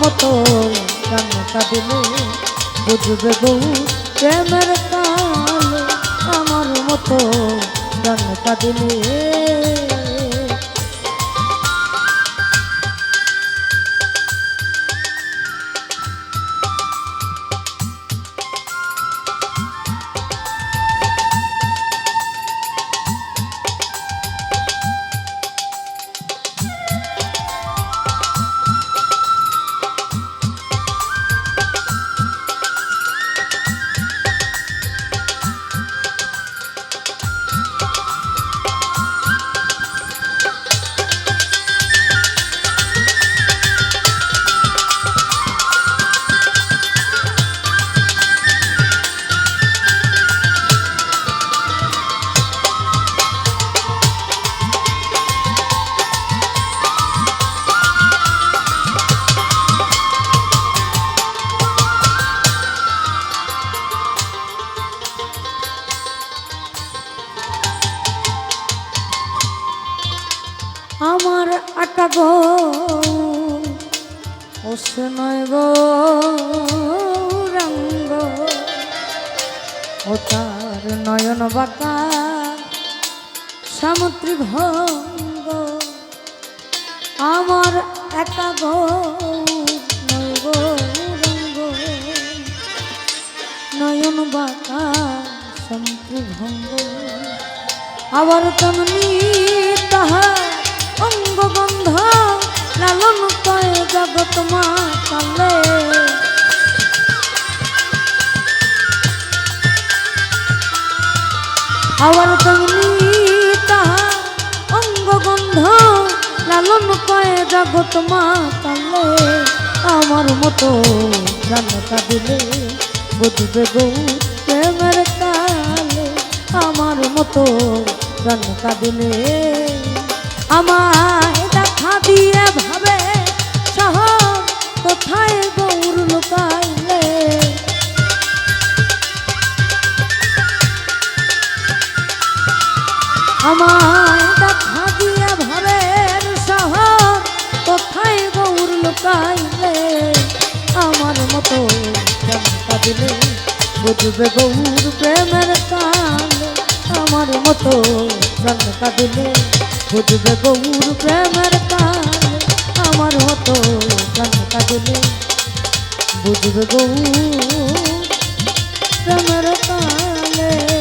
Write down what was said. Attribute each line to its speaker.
Speaker 1: মতো গান কাঁদিলে বুঝবে বউ প্রেমের কাল আমার মতো গান কাঁদিলে আমার আটা গো নয় গো রঙ্গ ও তার নয়ন বাঁকা সামুদ্রি ভঙ্গ। আমার একা গো, নয় গো রঙ্গ নয়ন বাঁকা সামুদ্রি ভঙ্গ। আবার তেমনি তাহার অঙ্গ গন্ধ লালন কয় জগৎ মা কালে আবার তেমনি তাহার অঙ্গ গন্ধ লালন কয় জগৎ মা কালে আমার মতো জানতা দিলে বুঝবে গৌ প্রেমের কালে। আমার মতো গান কাঁদিলে আমায় দেখা দিয়ে ভাবে, শহর কোথায় গৌর লুকাইলে? আমায় দেখা দিয়ে ভাবে, শহর কোথায় গৌর লুকাইলে? আমার মতো গান কাঁদিলে বুঝবে গৌর প্রেমের কালে। আমার মতো গান কাঁদিলে বুঝবে গৌর প্রেমের কালে। আমার হতো গান কাঁদিলে বুঝবে গৌর প্রেমের কালে।